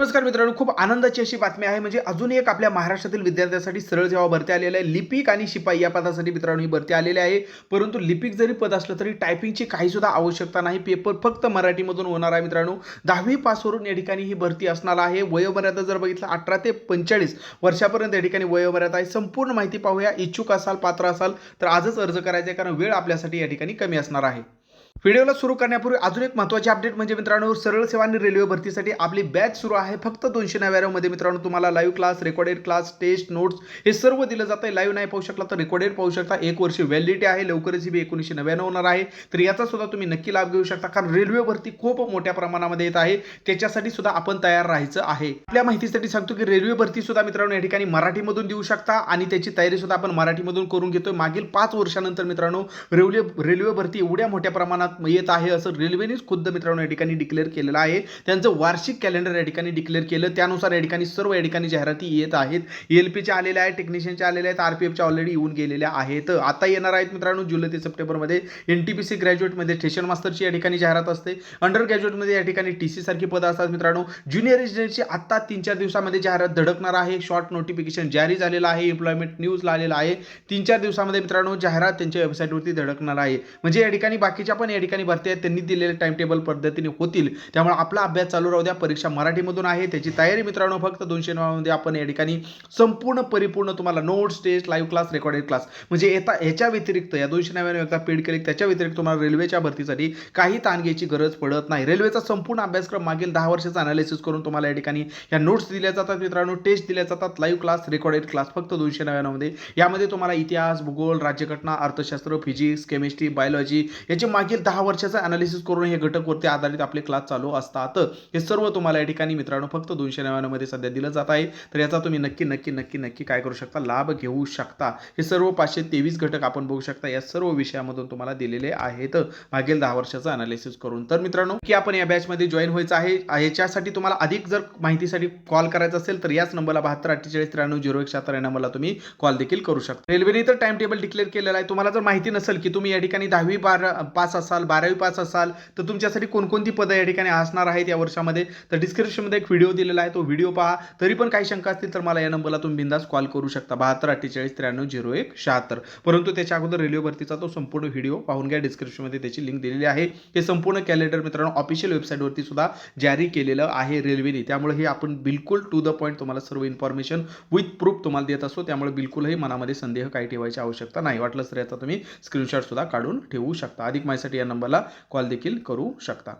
नमस्कार मित्रांनो खूप आनंदाची अशी बातमी आहे म्हणजे अजून एक आपल्या महाराष्ट्रातील विद्यार्थ्यांसाठी सरळ जेव्हा भरती आलेल्या आहे लिपिक आणि शिपाई या पदासाठी मित्रांनो ही भरती आलेली आहे. परंतु लिपिक जरी पद असलं तरी टायपिंगची काही सुद्धा आवश्यकता नाही पेपर फक्त मराठीमधून होणार आहे मित्रांनो. दहावी पासवरून या ठिकाणी ही भरती असणार आहे. वयोमर्यादा जर बघितलं अठरा ते पंचेचाळीस वर्षापर्यंत या ठिकाणी वयोमर्यादा आहे. संपूर्ण माहिती पाहूया. इच्छुक असाल पात्र असाल तर आजच अर्ज करायचा आहे कारण वेळ आपल्यासाठी या ठिकाणी कमी असणार आहे. व्हिडिओला सुरू करण्यापूर्वी अजून एक महत्त्वाची अपडेट म्हणजे मित्रांनो सरळ सेवा आणि रेल्वे भरतीसाठी आपली बॅच सुरू आहे. फक्त दोनशे नव्याण्णवमध्ये मित्रांनो तुम्हाला live class recorded class test notes हे सर्व दिलं जातं. आहे लाईव्ह नाही पाहू शकला तर रेकॉर्डेड पाहू शकता. एक वर्ष व्हॅलिडिटी आहे. लवकरच ही बी एकोणीसशे नव्याण्णव होणार आहे. तर याचा सुद्धा तुम्ही नक्की लाभ घेऊ शकता. कारण रेल्वे भरती खूप मोठ्या प्रमाणामध्ये येत आहे. त्याच्यासाठी सुद्धा आपण तयार राहायचं आहे. आपल्या माहितीसाठी सांगतो की रेल्वे भरती सुद्धा मित्रांनो या ठिकाणी मराठीमधून देऊ शकता. आणि त्याची तयारी सुद्धा आपण मराठीमधून करून घेतोय. मागील पाच वर्षानंतर मित्रांनो रेल्वे रेल्वे भरती एवढ्या मोठ्या प्रमाणात येत आहे असं रेल्वेनेच खुद्द मित्रांनो या ठिकाणी डिक्लेअर केलेलं आहे. त्यांचं वार्षिक कॅलेंडर या ठिकाणी डिक्लेअर केलं. त्यानुसार या ठिकाणी सर्व या ठिकाणी जाहिराती येत आहेत. एल पीच्या आलेल्या आहेत टेक्निशियनच्या आलेल्या आहेत आर पी एफच्या ऑलरेडी येऊन गेलेल्या आहेत. आता येणार आहेत मित्रांनो जुलै ते सप्टेंबरमध्ये. एन टी पी सी ग्रॅज्युएटमध्ये स्टेशन मास्टरची या ठिकाणी जाहिरात असते. अंडर ग्रॅज्युएटमध्ये या ठिकाणी टी सी सारखी पदं असतात मित्रांनो. ज्युनियर इंजिनियरची आत्ता तीन चार दिवसामध्ये जाहिरात धडकणार आहे. शॉर्ट नोटिफिकेशन जारी झालेलं आहे. एम्प्लॉयमेंट न्यूजला आलेलं आहे. तीन चार दिवसामध्ये मित्रांनो जाहिरात त्यांच्या वेबसाईटवरती धडकणार आहे. म्हणजे या ठिकाणी बाकीच्या पण या या ठिकाणी भरती आहेत त्यांनी दिलेले टाइम टेबल पद्धतीने होतील. त्यामुळे आपला अभ्यास चालू राहू द्या परीक्षा मराठीमधून आहे. त्याची तयारी मित्रांनो फक्त दोनशे नव्यामध्ये आपण या ठिकाणी संपूर्ण परिपूर्ण तुम्हाला notes test live class recorded class म्हणजे येता याच्या व्यतिरिक्त या दोनशे नव्याण्णव एकदा पेड केले त्याच्या व्यतिरिक्त तुम्हाला रेल्वेच्या भरतीसाठी काही ताण घ्यायची गरज पडत नाही. रेल्वेचा संपूर्ण अभ्यासक्रम मागील दहा वर्षाचा अनालिसिस करून तुम्हाला या ठिकाणी या नोट्स दिल्या जातात मित्रांनो टेस्ट दिल्या जातात लाईव्ह क्लास रेकॉर्डेड क्लास फक्त दोनशे नव्याण्णवमध्ये. यामध्ये तुम्हाला इतिहास भूगोल राज्यघटना अर्थशास्त्र फिजिक्स केमिस्ट्री बायोलॉजी याचे मागील दहा वर्षाचं अनालिसिस करून हे घटकवरती आधारित आपले क्लास चालू असतात. हे सर्व तुम्हाला या ठिकाणी मित्रांनो फक्त दोनशे नव्याण्णवमध्ये सध्या दिलं जात आहे. तर याचा तुम्ही नक्की नक्की नक्की नक्की काय करू शकता? लाभ घेऊ शकता. हे सर्व पाचशे तेवीस घटक आपण बघू शकता. या सर्व विषयामधून तुम्हाला दिलेले आहेत. मागील दहा वर्षाचं अनालिसिस करून. तर मित्रांनो की आपण या बॅचमध्ये जॉईन व्हायचं आहे याच्यासाठी तुम्हाला अधिक जर माहितीसाठी कॉल करायचा असेल तर याच नंबरला बहात्तर अठ्ठेचाळीस त्र्याण्णव झिरो एक शहात्तर या नंबरला तुम्ही कॉल देखील करू शकता. रेल्वेने तर टाइम टेबल डिक्लेअर केलेला आहे. तुम्हाला जर माहिती नसेल की तुम्ही या ठिकाणी दहावी बारा पास असाल बारावी पास असाल तर तुमच्यासाठी कोणकोणती पदं या ठिकाणी असणार आहेत या वर्षामध्ये? तर डिस्क्रिप्शनमध्ये एक व्हिडिओ दिलेला आहे तो व्हिडिओ पहा. तरी पण काही शंका असतील तर मला या नंबरला तुम्ही बिंदास कॉल करू शकता. बहात्तर अठ्ठेचाळीस त्र्याण्णव झिरो एक शहात्तर. परंतु त्याच्या अगोदर रेल्वे भरतीचा तो संपूर्ण व्हिडिओ पाहून घ्या. डिस्क्रिप्शनमध्ये त्याची लिंक दिलेली आहे. हे संपूर्ण कॅलेंडर मित्रांनो ऑफिशियल वेबसाईटवरती सुद्धा जारी केलेलं आहे रेल्वेने त्यामुळे हे आपण बिलकुल टू द पॉईंट तुम्हाला सर्व इन्फॉर्मेशन विथ प्रूफ तुम्हाला देत असतो. त्यामुळे बिलकुलही मनामध्ये संदेह काही ठेवायची आवश्यकता नाही. वाटलंच तर याचा तुम्ही स्क्रीनशॉट सुद्धा काढून ठेवू शकता. अधिक माहितीसाठी या नंबरला कॉल देखील करू शकता.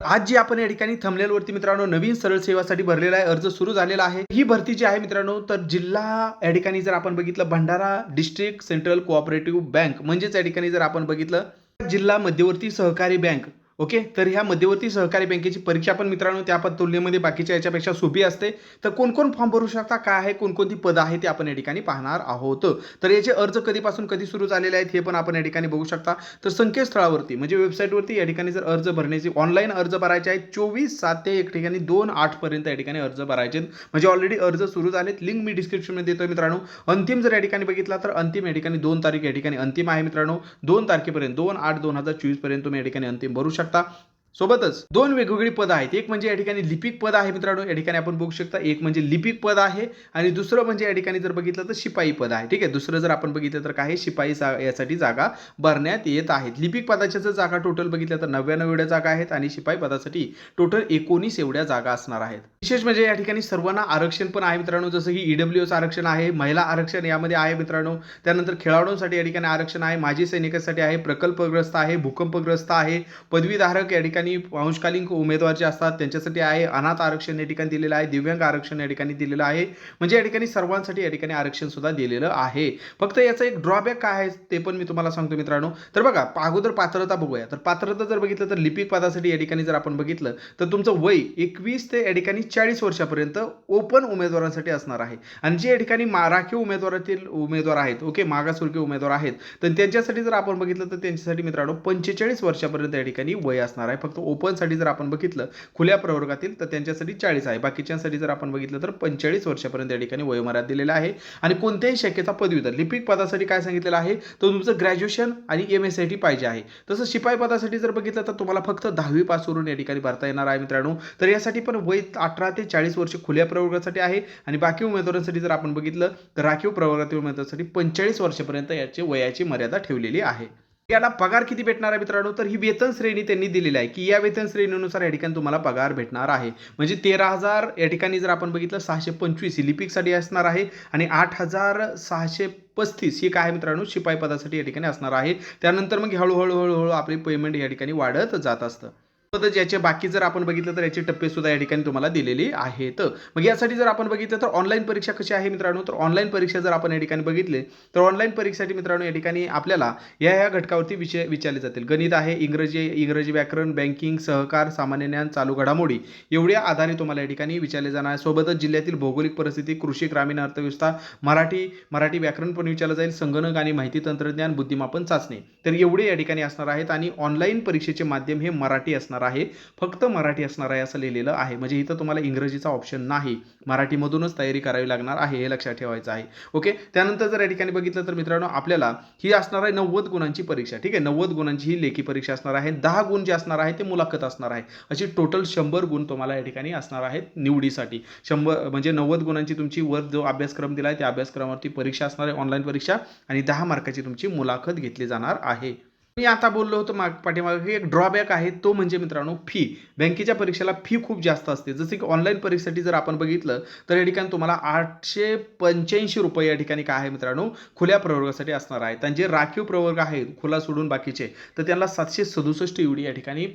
आज जी आपण या ठिकाणी थंबनेलवरती मित्रांनो नवीन सरळ सेवासाठी भरलेला आहे अर्ज सुरू झालेला आहे. ही भरती जी आहे मित्रांनो तर जिल्हा या ठिकाणी जर आपण बघितलं Bhandara district central cooperative bank म्हणजेच या ठिकाणी जर आपण बघितलं जिल्हा मध्यवर्ती सहकारी बँक ओके? तर ह्या मध्यवर्ती सहकारी बँकेची परीक्षा पण मित्रांनो त्या पण तुलनेमध्ये बाकीच्या याच्यापेक्षा सोपी असते. तर कोण कोण फॉर्म भरू शकता? काय आहे? कोणकोणती पदं आहे ते आपण या ठिकाणी पाहणार आहोत. तर याचे अर्ज कधीपासून कधी सुरू झालेले आहेत? हे पण आपण या ठिकाणी बघू शकता. तर संकेतस्थळावरती म्हणजे वेबसाईटवरती या ठिकाणी जर अर्ज भरण्याची ऑनलाईन अर्ज भरायचे आहेत चोवीस सात ते एक ठिकाणी दोन आठपर्यंत या ठिकाणी अर्ज भरायचे आहेत. म्हणजे ऑलरेडी अर्ज सुरू झालेत. लिंक मी डिस्क्रिप्शनमध्ये देतोय मित्रांनो. अंतिम जर या ठिकाणी बघितला तर अंतिम या ठिकाणी दोन तारीख या ठिकाणी अंतिम आहे मित्रांनो. दोन तारखेपर्यंत दोन आठ दोन हजार चोवीसपर्यंत तुम्ही या ठिकाणी अंतिम भरू शकता. serta सोबतच दोन वेगवेगळी पद आहेत. एक म्हणजे या ठिकाणी लिपिक पद आहे मित्रांनो. या ठिकाणी आपण बघू शकता एक म्हणजे लिपिक पद आहे आणि दुसरं म्हणजे या ठिकाणी जर बघितलं तर शिपाई पद आहे. ठीक आहे? दुसरं जर आपण बघितलं तर काय शिपाई सा यासाठी जागा भरण्यात येत आहेत. लिपिक पदाच्या जर जागा टोटल बघितल्या तर नव्याण्णव एवढ्या जागा आहेत आणि शिपाई पदासाठी टोटल एकोणीस एवढ्या जागा असणार आहेत. विशेष म्हणजे या ठिकाणी सर्वांना आरक्षण पण आहे मित्रांनो. जसं की ईडब्ल्यू एस आरक्षण आहे महिला आरक्षण यामध्ये आहे मित्रांनो. त्यानंतर खेळाडूंसाठी या ठिकाणी आरक्षण आहे माजी सैनिकांसाठी आहे प्रकल्पग्रस्त आहे भूकंपग्रस्त आहे पदवीधारक या ठिकाणी अंशकालीन उमेदवार जे असतात त्यांच्यासाठी आहे. अनाथ आरक्षण या ठिकाणी दिलेलं आहे. दिव्यांग आरक्षण या ठिकाणी दिलेलं आहे. म्हणजे या ठिकाणी सर्वांसाठी या ठिकाणी आरक्षण सुद्धा दिलेलं आहे. फक्त याचं एक ड्रॉबॅक काय आहे ते पण मी तुम्हाला सांगतो मित्रांनो. तर बघा अगोदर पात्रता बघूया. तर पात्रता जर बघितलं तर लिपिक पदासाठी या ठिकाणी जर आपण बघितलं तर तुमचं वय एकवीस ते या ठिकाणी चाळीस वर्षापर्यंत ओपन उमेदवारांसाठी असणार आहे. आणि जे या ठिकाणी राखीव उमेदवारातील उमेदवार आहेत ओके मागासवर्गीय उमेदवार आहेत तर त्यांच्यासाठी जर आपण बघितलं तर त्यांच्यासाठी मित्रांनो पंचेचाळीस वर्षापर्यंत या ठिकाणी वय असणार आहे. फक्त फक्त ओपनसाठी जर आपण बघितलं खुल्या प्रवर्गातील तर त्यांच्यासाठी चाळीस आहे. बाकीच्यांसाठी जर आपण बघितलं तर पंचेचाळीस वर्षापर्यंत या ठिकाणी वयोमर्यादा दिलेला आहे. आणि कोणत्याही शाखेचा पदवीधर लिपिक पदासाठी काय सांगितलेलं आहे? तर तुमचं ग्रॅज्युएशन आणि एम एस आय टी पाहिजे आहे. तसं शिपाई पदासाठी जर बघितलं तर तुम्हाला फक्त दहावी पासवरून या ठिकाणी भरता येणार आहे मित्रांनो. तर यासाठी पण वय अठरा ते चाळीस वर्ष खुल्या प्रवर्गासाठी आहे. आणि बाकी उमेदवारांसाठी जर आपण बघितलं तर राखीव प्रवर्गातील उमेदवारांसाठी पंचेचाळीस वर्षापर्यंत याची वयाची मर्यादा ठेवलेली आहे. याला पगार किती भेटणार आहे मित्रांनो? तर ही वेतन श्रेणी त्यांनी दिलेली आहे की या वेतन श्रेणीनुसार या ठिकाणी तुम्हाला पगार भेटणार आहे. म्हणजे तेरा हजार या ठिकाणी जर आपण बघितलं सहाशे पंचवीस ही लिपिकसाठी असणार आहे आणि आठ हजार सहाशे पस्तीस ही काय आहे मित्रांनो? शिपाई पदासाठी या ठिकाणी असणार आहे. त्यानंतर मग हळूहळू हळूहळू आपली पेमेंट या ठिकाणी वाढत जात असतं. सोबतच याचे बाकी जर आपण बघितलं तर याचे टप्पे सुद्धा या ठिकाणी तुम्हाला दिलेली आहेत. मग यासाठी जर आपण बघितलं तर ऑनलाईन परीक्षा कशी आहे मित्रांनो? तर ऑनलाईन परीक्षा जर आपण या ठिकाणी बघितले तर ऑनलाईन परीक्षेसाठी मित्रांनो या ठिकाणी आपल्याला या या घटकावरती विषय विचारले जातील. गणित आहे इंग्रजी इंग्रजी व्याकरण बँकिंग सहकार सामान्य ज्ञान चालू घडामोडी एवढ्या आधारे तुम्हाला या ठिकाणी विचारले जाणार आहे. सोबतच जिल्ह्यातील भौगोलिक परिस्थिती कृषी ग्रामीण अर्थव्यवस्था मराठी मराठी व्याकरण पण विचारलं जाईल संगणक आणि माहिती तंत्रज्ञान बुद्धिमापन चाचणी. तर एवढे या ठिकाणी असणार आहेत आणि ऑनलाईन परीक्षेचे माध्यम हे मराठी असणार आहे. फक्त मराठी असणार आहे असं लिहिलेलं आहे. म्हणजे इथं तुम्हाला इंग्रजीचा ऑप्शन नाही. मराठीमधूनच तयारी करावी लागणार आहे हे लक्षात ठेवायचं आहे. ओके त्यानंतर जर या ठिकाणी बघितलं तर मित्रांनो आपल्याला ही असणार आहे नव्वद गुणांची परीक्षा. ठीक आहे? नव्वद गुणांची ही लेखी परीक्षा असणार आहे. दहा गुण जे असणार आहे ते मुलाखत असणार आहे. अशी टोटल शंभर गुण तुम्हाला या ठिकाणी असणार आहेत निवडीसाठी. शंभर म्हणजे नव्वद गुणांची तुमची वर जो अभ्यासक्रम दिला आहे त्या अभ्यासक्रमावरती परीक्षा असणार आहे ऑनलाईन परीक्षा आणि दहा मार्काची तुमची मुलाखत घेतली जाणार आहे. मी आता बोललो होतो माग पाठीमागे एक ड्रॉबॅक आहे तो म्हणजे मित्रांनो फी बँकेच्या परीक्षेला फी खूप जास्त असते. जसं की ऑनलाईन परीक्षेसाठी जर आपण बघितलं तर या ठिकाणी तुम्हाला आठशे पंच्याऐंशी रुपये या ठिकाणी काय आहे मित्रांनो खुल्या प्रवर्गासाठी असणार आहे. त्यांचे राखीव प्रवर्ग आहेत खुला सोडून बाकीचे तर त्यांना सातशे सदुसष्ट एवढी या ठिकाणी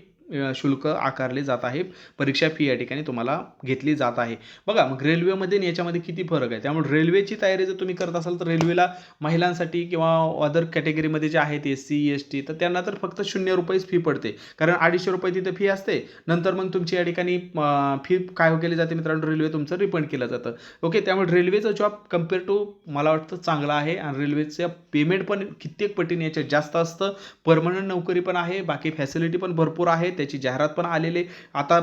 शुल्क आकारले जात आहे. परीक्षा फी या ठिकाणी तुम्हाला घेतली जात आहे. बघा मग रेल्वेमध्ये आणि याच्यामध्ये किती फरक आहे? त्यामुळे रेल्वेची तयारी जर तुम्ही करत असाल तर रेल्वेला महिलांसाठी किंवा अदर कॅटेगरीमध्ये जे आहेत एस सी एस टी तर त्यांना तर फक्त शून्य रुपयेच फी पडते. कारण अडीचशे रुपये तिथे फी असते. नंतर मग तुमची या ठिकाणी फी काय हो केली जाते मित्रांनो? रेल्वे तुमचं रिफंड केलं जातं. ओके त्यामुळे रेल्वेचा जॉब कंपेअर टू मला वाटतं चांगला आहे आणि रेल्वेचं पेमेंट पण कित्येक पटीने याच्यात जास्त असतं. परमनंट नोकरी पण आहे बाकी फॅसिलिटी पण भरपूर आहेत. त्याची जाहिरात पण आलेली आता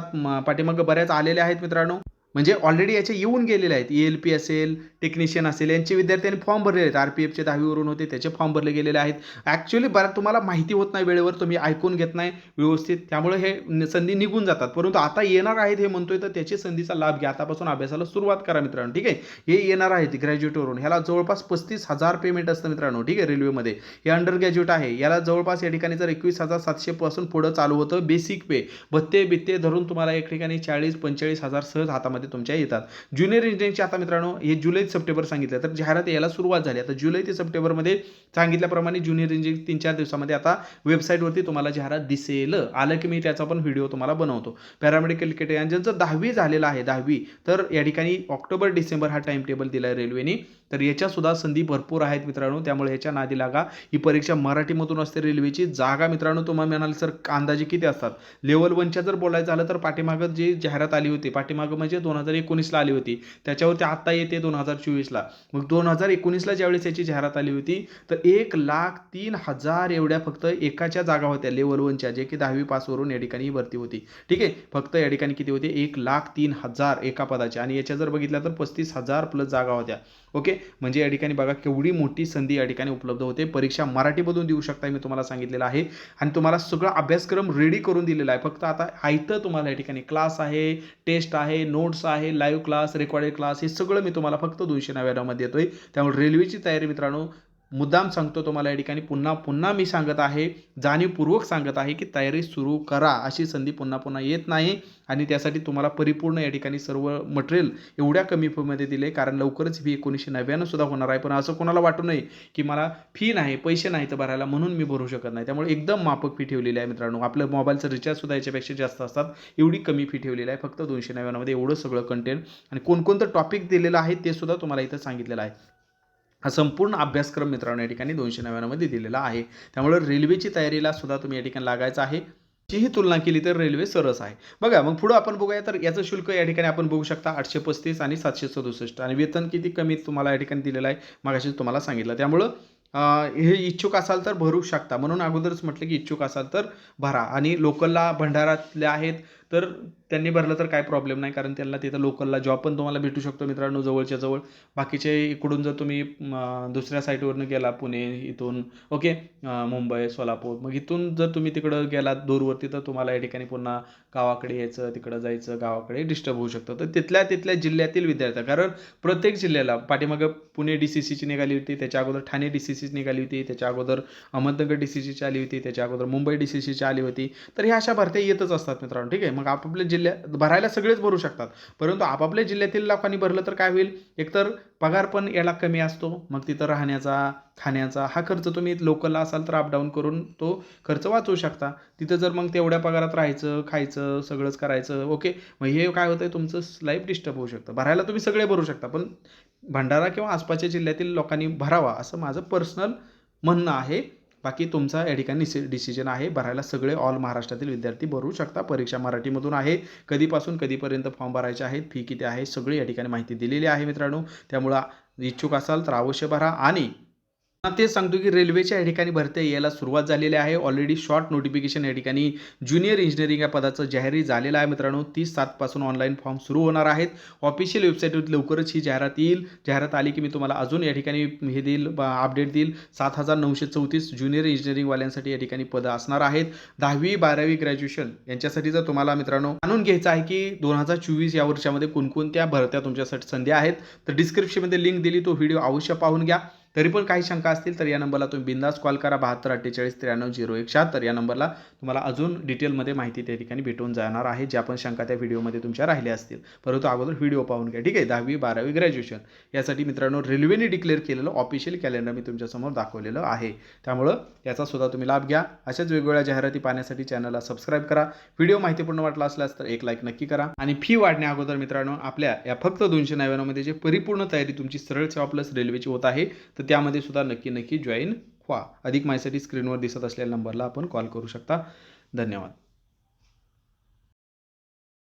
पाठीमागं बऱ्याच आलेल्या आहेत मित्रांनो. म्हणजे ऑलरेडी याचे येऊन गेलेले आहेत. ई एल पी असेल टेक्निशियन असेल यांचे विद्यार्थ्यांनी फॉर्म भरलेले आहेत. आर पी एफचे दहावीवरून होते त्याचे फॉर्म भरले गेलेले आहेत. ॲक्च्युली बरं तुम्हाला माहिती होत नाही वेळेवर तुम्ही ऐकून घेत नाही व्यवस्थित. त्यामुळे हे संधी निघून जातात. परंतु आता येणार आहेत हे म्हणतोय तर त्याची संधीचा लाभ घ्या. आतापासून अभ्यासाला सुरुवात करा मित्रांनो ठीक आहे? हे येणार आहेत ग्रॅज्युएटवरून ह्याला जवळपास पस्तीस हजार पेमेंट असतं मित्रांनो ठीक आहे? रेल्वेमध्ये हे अंडर ग्रॅज्युएट आहे. याला जवळपास या ठिकाणी जर एकवीस हजार सातशेपासून पुढं चालू होतं बेसिक पे भत्ते बित्ते धरून तुम्हाला एक ठिकाणी चाळीस पंचेचाळीस हजार सहज हातामध्ये तुमच्या येतात. ज्युनियर इंजिनिअरिंगचे आता मित्रांनो हे जुलै ते सप्टेंबर सांगितलं. तर जाहिरात यायला सुरुवात झाली. आता जुलै ते सप्टेंबरमध्ये सांगितल्याप्रमाणे ज्युनियर इंजिनिअरिंग तीन चार दिवसामध्ये आता वेबसाईटवरती तुम्हाला जाहिरात दिसेल. आलं की मी त्याचा पण व्हिडिओ तुम्हाला बनवतो. पॅरामेडिकल किट आणि दहावी झालेलं आहे दहावी तर या ठिकाणी ऑक्टोबर डिसेंबर हा टाइम टेबल दिला रेल्वेने. तर याच्यासुद्धा संधी भरपूर आहेत मित्रांनो. त्यामुळे ह्याच्या नादी लागा. ही परीक्षा मराठीमधून असते रेल्वेची. जागा मित्रांनो तुम्हाला म्हणाल सर अंदाजे किती असतात? लेवल वनच्या जर बोलायचं झालं तर पाठीमागं जी जाहिरात आली होती पाठीमागं म्हणजे दोन हजार एकोणीसला आली होती. त्याच्यावरती आत्ता येते दोन हजार चोवीसला. मग दोन हजार एकोणीसला ज्यावेळेस याची जाहिरात आली होती तर एक लाख तीन हजार एवढ्या फक्त एकाच्या जागा होत्या लेवल वनच्या जे की दहावी पासवरून या ठिकाणी भरती होती. ठीक आहे? फक्त या ठिकाणी किती होते? एक लाख तीन हजार एका पदाच्या. आणि याच्या जर बघितल्या तर पस्तीस हजार प्लस जागा होत्या. ओके? म्हणजे या ठिकाणी बघा केवढी मोठी संधी या ठिकाणी उपलब्ध होते. परीक्षा मराठीमधून देऊ शकता मी तुम्हाला सांगितलेलं आहे. आणि तुम्हाला सगळा अभ्यासक्रम रेडी करून दिलेला आहे. फक्त आता आयतं तुम्हाला या ठिकाणी. क्लास आहे टेस्ट आहे नोट्स आहे लाईव्ह क्लास रेकॉर्डेड क्लास हे सगळं मी तुम्हाला फक्त दोनशे नव्याण्णवमध्ये येतोय त्यामुळे रेल्वेची तयारी मित्रांनो मुद्दाम सांगतो तुम्हाला या ठिकाणी. पुन्हा पुन्हा मी सांगत आहे जाणीवपूर्वक सांगत आहे की तयारी सुरू करा अशी संधी पुन्हा पुन्हा येत नाही. आणि त्यासाठी तुम्हाला परिपूर्ण या ठिकाणी सर्व मटेरियल एवढ्या कमी फीमध्ये दिले. कारण लवकरच फी एकोणीसशे नव्याण्णव सुद्धा होणार आहे. पण असं कोणाला वाटू नये की मला फी नाही पैसे नाही तर भरायला म्हणून मी भरू शकत नाही. त्यामुळे एकदम माफक फी ठेवलेली आहे मित्रांनो. आपलं मोबाईलचं रिचार्ज सुद्धा याच्यापेक्षा जास्त असतात. एवढी कमी फी ठेवलेली आहे. फक्त दोनशे नव्याण्णवमध्ये एवढं सगळं कंटेंट आणि कोणकोणतं टॉपिक दिलेलं आहे ते सुद्धा तुम्हाला इथं सांगितलेलं आहे. हा संपूर्ण अभ्यासक्रम मित्रांनो या ठिकाणी दोनशे नव्याण्णवमध्ये दिलेला आहे. त्यामुळे रेल्वेची तयारीला सुद्धा तुम्ही या ठिकाणी लागायचं आहे. ही तुलना केली तर रेल्वे सरस आहे. बघा मग पुढं आपण बघूया तर याचं शुल्क या ठिकाणी आपण बघू शकता आठशे पस्तीस आणि सातशे सदुसष्ट. आणि वेतन किती कमी तुम्हाला या ठिकाणी दिलेलं आहे मागाशी तुम्हाला सांगितलं. त्यामुळं हे इच्छुक असाल तर भरू शकता. म्हणून अगोदरच म्हटलं की इच्छुक असाल तर भरा. आणि लोकलला भंडारातल्या आहेत तर त्यांनी भरलं तर काय प्रॉब्लेम नाही कारण त्यांना तिथं लोकलला जॉब पण तुम्हाला भेटू शकतो मित्रांनो जवळच्या जवळ. बाकीचे इकडून जर तुम्ही दुसऱ्या साईटवरनं गेला पुणे इथून ओके मुंबई सोलापूर मग इथून जर तुम्ही तिकडं गेलात दूरवरती तर तुम्हाला या ठिकाणी पुन्हा गावाकडे यायचं तिकडं जायचं गावाकडे डिस्टर्ब होऊ शकतं. तर तिथल्या तिथल्या जिल्ह्यातील विद्यार्थ्या कारण प्रत्येक जिल्ह्याला पाठीमागं पुणे डी सी सीची निघाली होती त्याच्या अगोदर ठाणे डी सी सीची निघाली होती त्याच्या अगोदर अहमदनगर डी सी सीची आली होती त्याच्या अगोदर मुंबई डी सी सीची आली होती. तर ह्या अशा भरत्या येतच असतात मित्रांनो ठीक आहे? मग आपापल्या जिल्ह्यात भरायला सगळेच भरू शकतात. परंतु आपापल्या जिल्ह्यातील लोकांनी भरलं तर काय होईल? एकतर पगार पण याला कमी असतो. मग तिथं राहण्याचा खाण्याचा हा खर्च तुम्ही लोकलला असाल तर अपडाऊन करून तो खर्च वाचवू शकता. तिथं जर मग तेवढ्या पगारात राहायचं खायचं सगळंच करायचं ओके. मग हे काय होतंय? तुमचं लाईफ डिस्टर्ब होऊ शकतं. भरायला तुम्ही सगळे भरू शकता. पण भंडारा किंवा आसपासच्या जिल्ह्यातील लोकांनी भरावा असं माझं पर्सनल म्हणणं आहे. बाकी तुमचा या ठिकाणी डिसिजन आहे. भरायला सगळे ऑल महाराष्ट्रातील विद्यार्थी भरू शकता. परीक्षा मराठीमधून आहे. कधीपासून कधीपर्यंत फॉर्म भरायचे आहेत? फी किती आहे? सगळी या ठिकाणी माहिती दिलेली आहे मित्रांनो. त्यामुळं इच्छुक असाल तर अवश्य भरा. आणि तेच सांगतो की रेल्वेच्या या ठिकाणी भरत्या यायला सुरुवात झालेली आहे. ऑलरेडी शॉर्ट नोटिफिकेशन या ठिकाणी ज्युनियर इंजिनिअरिंग या पदाचं जाहीर झालेलं आहे मित्रांनो. तीस सातपासून ऑनलाईन फॉर्म सुरू होणार आहेत. ऑफिशियल वेबसाईटवर लवकरच ही जाहिरात येईल. जाहिरात आली की मी तुम्हाला अजून या ठिकाणी हे देईल अपडेट देईल. सात हजार नऊशे चौतीस ज्युनियर इंजिनिअरिंगवाल्यांसाठी या ठिकाणी पदं असणार आहेत. दहावी बारावी ग्रॅज्युएशन यांच्यासाठी जर तुम्हाला मित्रांनो जाणून घ्यायचं आहे की दोन हजार चोवीस या वर्षामध्ये कोणकोणत्या भरत्या तुमच्यासाठी संधी आहेत तर डिस्क्रिप्शनमध्ये लिंक दिली तो व्हिडिओ अवश्य पाहून घ्या. तरी पण काही शंका असतील तर या नंबरला तुम्ही बिंदास कॉल करा. बहात्तर अठ्ठेचाळीस त्र्याण्णव झिरो एक शहात्तर या नंबरला तुम्हाला अजून डिटेलमध्ये माहिती त्या ठिकाणी भेटून जाणार आहे. ज्या पण शंका त्या व्हिडिओमध्ये तुमच्या राहिल्या असतील. परंतु अगोदर व्हिडिओ पाहून घ्या. ठीक आहे? दहावी बारावी ग्रॅज्युएशन. यासाठी मित्रांनो रेल्वेने डिक्लेअर केलेलं ऑफिशियल कॅलेंडर मी तुमच्यासमोर दाखवलेलं आहे. त्यामुळं याचा सुद्धा तुम्ही लाभ घ्या. अशाच वेगवेगळ्या जाहिराती पाहण्यासाठी चॅनलला सबस्क्राईब करा. व्हिडिओ माहितीपूर्ण वाटला असल्यास तर एक लाईक नक्की करा. आणि फी वाढण्या अगोदर मित्रांनो आपल्या या फक्त दोनशे नव्याण्णवमध्ये जे परिपूर्ण तयारी तुमची सरळ सेवा प्लस रेल्वेची होत आहे तर तर त्यामध्ये सुद्धा नक्की नक्की जॉईन व्हा. अधिक माहितीसाठी स्क्रीनवर दिसत असलेल्या नंबरला आपण कॉल करू शकता. धन्यवाद.